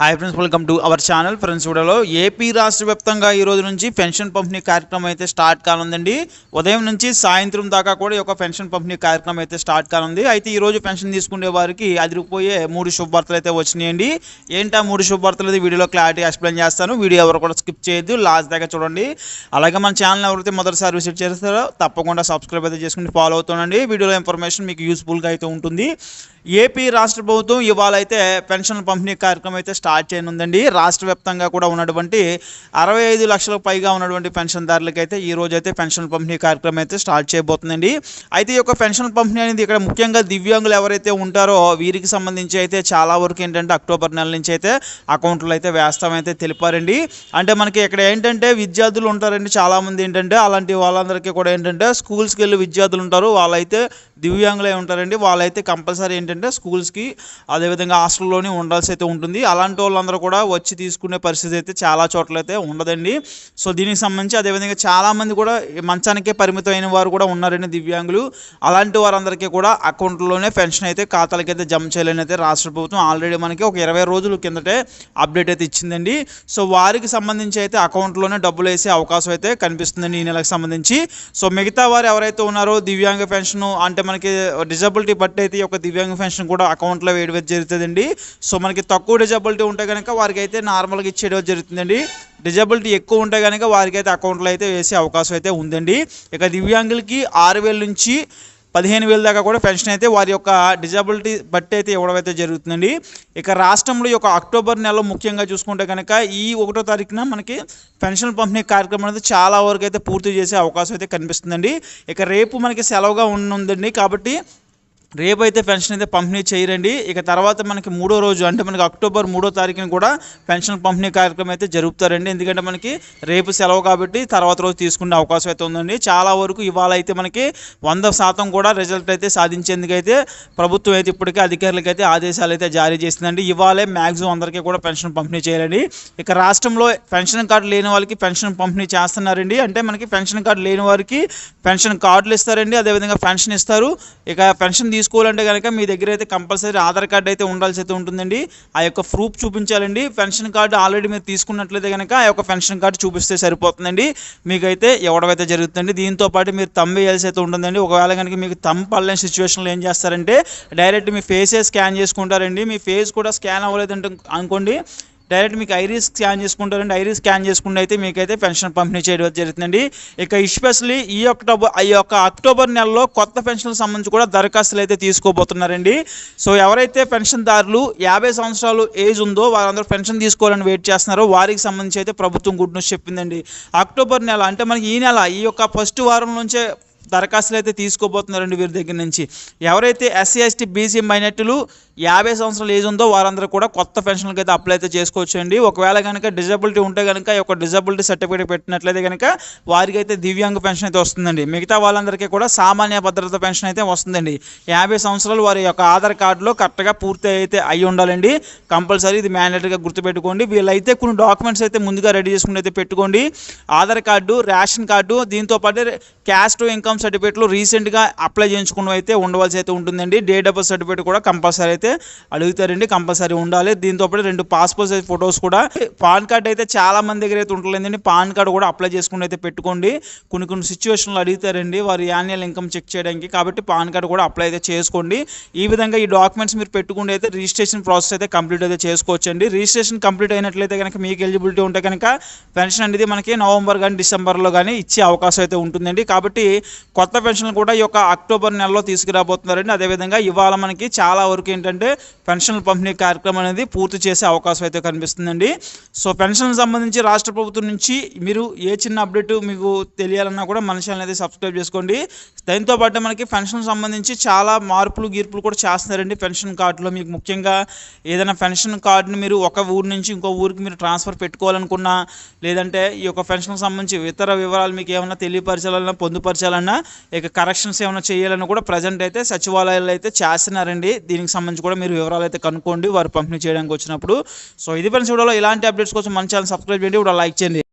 Hi friends welcome to our channel friends వీడియోలో AP రాష్ట్ర వ్యాప్తంగా ఈ రోజు నుంచి పెన్షన్ పంపిణీ కార్యక్రమం అయితే స్టార్ట్ కానుందండి. ఉదయం నుంచి సాయంత్రం దాకా కూడా ఈ యొక్క పెన్షన్ పంపిణీ కార్యక్రమం అయితే స్టార్ట్ కానుంది. అయితే ఈరోజు పెన్షన్ తీసుకునే వారికి అదిరిపోయే మూడు శుభవార్తలు అయితే వచ్చినాయండి. ఏంటి ఆ మూడు శుభవార్తలు అయితే వీడియోలో క్లారిటీ ఎక్స్ప్లెయిన్ చేస్తాను. వీడియో ఎవరు కూడా స్కిప్ చేయొద్దు లాస్ట్ దాకా చూడండి. అలాగే మన ఛానల్ ఎవరైతే మొదటిసారి విజిట్ చేస్తారో తప్పకుండా సబ్స్క్రైబ్ అయితే చేసుకుని ఫాలో అవుతుండండి. వీడియోలో ఇన్ఫర్మేషన్ మీకు యూస్ఫుల్గా అయితే ఉంటుంది. ఏపీ రాష్ట్ర ప్రభుత్వం ఇవాళ అయితే పెన్షన్ పంపిణీ కార్యక్రమం అయితే స్టార్ట్ చేయనుందండి. రాష్ట్ర వ్యాప్తంగా కూడా ఉన్నటువంటి అరవై ఐదు లక్షలకు పైగా ఉన్నటువంటి పెన్షన్దారులకి అయితే ఈ రోజు అయితే పెన్షన్ పంపిణీ కార్యక్రమం అయితే స్టార్ట్ చేయబోతుందండి. అయితే ఈ యొక్క పెన్షన్ పంపిణీ అనేది ఇక్కడ ముఖ్యంగా దివ్యాంగులు ఎవరైతే ఉంటారో వీరికి సంబంధించి అయితే చాలా వరకు ఏంటంటే అక్టోబర్ నెల నుంచి అయితే అకౌంట్లో అయితే వేస్తామైతే తెలిపారండి. అంటే మనకి ఇక్కడ ఏంటంటే విద్యార్థులు ఉంటారండి చాలామంది ఏంటంటే అలాంటి వాళ్ళందరికీ కూడా ఏంటంటే స్కూల్స్కి వెళ్ళి విద్యార్థులు ఉంటారు. వాళ్ళైతే దివ్యాంగులై ఉంటారండి. వాళ్ళైతే కంపల్సరీ ఏంటంటే స్కూల్స్కి అదేవిధంగా హాస్టల్లోనే ఉండాల్సి అయితే ఉంటుంది. అలాంటి వాళ్ళందరూ కూడా వచ్చి తీసుకునే పరిస్థితి అయితే చాలా చోట్ల అయితే ఉండదండి. సో దీనికి సంబంధించి అదేవిధంగా చాలామంది కూడా మంచానికే పరిమితమైన వారు కూడా ఉన్నారండి దివ్యాంగులు. అలాంటి వారందరికీ కూడా అకౌంట్లోనే పెన్షన్ అయితే ఖాతాలకి అయితే జమ చేయాలని అయితే రాష్ట్ర ప్రభుత్వం ఆల్రెడీ మనకి ఒక ఇరవై రోజుల కిందటే అప్డేట్ అయితే ఇచ్చిందండి. సో వారికి సంబంధించి అయితే అకౌంట్లోనే డబ్బులు వేసే అవకాశం అయితే కనిపిస్తుందండి ఈ నెలకు సంబంధించి. సో మిగతా వారు ఎవరైతే ఉన్నారో దివ్యాంగ పెన్షన్ అంటే మనకి డిజబిలిటీ బట్టి అయితే ఒక దివ్యాంగ పెన్షన్ కూడా అకౌంట్లో వేయడం జరుగుతుందండి. సో మనకి తక్కువ డిజబిలిటీ ఉంటే కనుక వారికి అయితే నార్మల్గా ఇచ్చేయడం జరుగుతుందండి. డిజబిలిటీ ఎక్కువ ఉంటే కనుక వారికి అయితే అకౌంట్లో అయితే వేసే అవకాశం అయితే ఉందండి. ఇక దివ్యాంగులకి ఆరు వేల నుంచి పదిహేను వేల దాకా కూడా పెన్షన్ అయితే వారి యొక్క డిజబిలిటీ బట్టి అయితే ఇవ్వడం అయితే జరుగుతుందండి. ఇక రాష్ట్రంలో యొక్క అక్టోబర్ నెలలో ముఖ్యంగా చూసుకుంటే కనుక ఈ ఒకటో తారీఖున మనకి పెన్షన్ పంపిణీ కార్యక్రమం అనేది చాలా వరకు అయితే పూర్తి చేసే అవకాశం అయితే కనిపిస్తుందండి. ఇక రేపు మనకి సెలవుగా ఉందండి కాబట్టి రేపు అయితే పెన్షన్ అయితే పంపిణీ చేయరండి. ఇక తర్వాత మనకి మూడో రోజు అంటే మనకి అక్టోబర్ మూడో తారీఖున కూడా పెన్షన్ పంపిణీ కార్యక్రమం అయితే జరుపుతారండి. ఎందుకంటే మనకి రేపు సెలవు కాబట్టి తర్వాత రోజు తీసుకునే అవకాశం అయితే ఉందండి. చాలా వరకు ఇవాళ అయితే మనకి వంద శాతం కూడా రిజల్ట్ అయితే సాధించేందుకైతే ప్రభుత్వం అయితే ఇప్పటికే అధికారులకు అయితే ఆదేశాలు అయితే జారీ చేసిందండి. ఇవాళే మ్యాక్సిమం అందరికీ కూడా పెన్షన్ పంపిణీ చేయాలండి. ఇక రాష్ట్రంలో పెన్షన్ కార్డు లేని వాళ్ళకి పెన్షన్ పంపిణీ చేస్తున్నారండి. అంటే మనకి పెన్షన్ కార్డు లేని వారికి పెన్షన్ కార్డులు ఇస్తారండి. అదేవిధంగా పెన్షన్ ఇస్తారు. ఇక పెన్షన్ తీసుకోవాలంటే కనుక మీ దగ్గర అయితే కంపల్సరీ ఆధార్ కార్డు అయితే ఉండాల్సి అయితే ఉంటుందండి. ఆ యొక్క ప్రూఫ్ చూపించాలండి. పెన్షన్ కార్డు ఆల్రెడీ మీరు తీసుకున్నట్లయితే కనుక ఆ యొక్క పెన్షన్ కార్డు చూపిస్తే సరిపోతుందండి. మీకైతే ఇవ్వడం జరుగుతుందండి. జరుగుతుంది దీంతో పాటు మీరు తమ్ వేయాల్సి అయితే ఉంటుందండి. ఒకవేళ కనుక మీకు తమ్ పడలేని సిచ్యువేషన్లో ఏం చేస్తారంటే డైరెక్ట్ మీ ఫేసే స్కాన్ చేసుకుంటారండి. మీ ఫేస్ కూడా స్కాన్ అవ్వలేదంటే అనుకోండి డైరెక్ట్ మీకు ఐరీస్ స్కాన్ చేసుకుంటారండి ఐరీస్ స్కాన్ చేసుకుంటే అయితే మీకైతే పెన్షన్ పంపిణీ చేయడం జరుగుతుందండి ఇక ఎస్పెషల్లీ ఈ అక్టోబర్ ఈ యొక్క అక్టోబర్ నెలలో కొత్త పెన్షన్లకు సంబంధించి కూడా దరఖాస్తులు అయితే తీసుకోబోతున్నారండి. సో ఎవరైతే పెన్షన్దారులు యాభై సంవత్సరాలు ఏజ్ ఉందో వారందరూ పెన్షన్ తీసుకోవాలని వెయిట్ చేస్తున్నారో వారికి సంబంధించి అయితే ప్రభుత్వం గుడ్ న్యూస్ చెప్పిందండి. అక్టోబర్ నెల అంటే మనకి ఈ నెల ఈ యొక్క ఫస్ట్ వారం నుంచే దరఖాస్తులు అయితే తీసుకోబోతున్నారండి వీరి దగ్గర నుంచి. ఎవరైతే ఎస్సీ ఎస్టీ బీసీ మైనార్టీలు యాభై సంవత్సరాలు ఏజ్ ఉందో వారందరూ కూడా కొత్త పెన్షన్కి అయితే అప్లై అయితే చేసుకోవచ్చు అండి ఒకవేళ కనుక డిజబిలిటీ ఉంటే కనుక ఈ యొక్క డిజబిలిటీ సర్టిఫికేట్ పెట్టినట్లయితే కనుక వారికి అయితే దివ్యాంగ పెన్షన్ అయితే వస్తుందండి. మిగతా వాళ్ళందరికీ కూడా సామాన్య భద్రత పెన్షన్ అయితే వస్తుందండి. యాభై సంవత్సరాలు వారి యొక్క ఆధార్ కార్డులో కరెక్ట్గా పూర్తి అయితే అయి ఉండాలండి. కంపల్సరీ ఇది మ్యాండేటరీగా గుర్తుపెట్టుకోండి. వీళ్ళైతే కొన్ని డాక్యుమెంట్స్ అయితే ముందుగా రెడీ చేసుకుని అయితే పెట్టుకోండి. ఆధార్ కార్డు రేషన్ కార్డు దీంతో పాటు క్యాస్ట్ ఇన్కమ్ సర్టిఫికేట్లు రీసెంట్గా అప్లై చేయించుకున్నవి అయితే ఉండవలసి అయితే ఉంటుందండి. డేట్ ఆఫ్ బర్త్ సర్టిఫికేట్ కూడా కంపల్సరీ అయితే అడుగుతారండి. కంపల్సరీ ఉండాలి. దీంతో పాటు రెండు పాస్పోర్ట్ సైజ్ ఫొటోస్ కూడా. పాన్ కార్డ్ అయితే చాలా మంది దగ్గర అయితే ఉండలేదండి పాన్ కార్డు కూడా అప్లై చేసుకుని అయితే పెట్టుకోండి. కొన్ని కొన్ని సిచ్యువేషన్లు అడుగుతారండి. వారి యాన్యువల్ ఇన్కమ్ చెక్ చేయడానికి. కాబట్టి పాన్ కార్డు కూడా అప్లై అయితే చేసుకోండి. ఈ విధంగా ఈ డాక్యుమెంట్స్ మీరు పెట్టుకుంటే అయితే రిజిస్ట్రేషన్ ప్రాసెస్ అయితే కంప్లీట్ అయితే చేసుకోవచ్చండి. రిజిస్ట్రేషన్ కంప్లీట్ అయినట్లయితే కనుక మీకు ఎలిజిబిలిటీ ఉంటే కనుక పెన్షన్ అనేది మనకి నవంబర్ కానీ డిసెంబర్లో కానీ ఇచ్చే అవకాశం అయితే ఉంటుందండి. కాబట్టి కొత్త పెన్షన్లు కూడా ఈ యొక్క అక్టోబర్ నెలలో తీసుకురాబోతున్నారండి. అదేవిధంగా ఇవాళ మనకి చాలా వరకు ఏంటంటే పెన్షన్ల పంపిణీ కార్యక్రమం అనేది పూర్తి చేసే అవకాశం అయితే కనిపిస్తుందండి. సో పెన్షన్ సంబంధించి రాష్ట్ర ప్రభుత్వం నుంచి మీరు ఏ చిన్న అప్డేట్ మీకు తెలియాలన్నా కూడా మన ఛానల్ అయితే సబ్స్క్రైబ్ చేసుకోండి. దాంతో పాటు మనకి పెన్షన్ సంబంధించి చాలా మార్పులు గీర్పులు కూడా చేస్తున్నారండి పెన్షన్ కార్డులో. మీకు ముఖ్యంగా ఏదైనా పెన్షన్ కార్డుని మీరు ఒక ఊరు నుంచి ఇంకో ఊరికి మీరు ట్రాన్స్ఫర్ పెట్టుకోవాలనుకున్నా లేదంటే ఈ యొక్క పెన్షన్ సంబంధించి ఇతర వివరాలు మీకు ఏమైనా తెలియపరచాలన్నా పొందుపరచాలన్నా ఇక కరెక్షన్స్ ఏమైనా చేయాలని కూడా ప్రజెంట్ అయితే సచివాలయాలు అయితే చేస్తున్నారండి. దీనికి సంబంధించి కూడా మీరు వివరాలు అయితే కనుక్కోండి. వారు పంపిణీ చేయడానికి వచ్చినప్పుడు. సో ఇది ఫ్రెండ్స్ వీడియోలో ఇలాంటి అప్డేట్స్ కోసం మన ఛానల్ సబ్స్క్రైబ్ చేయండి. కూడా లైక్ చేయండి.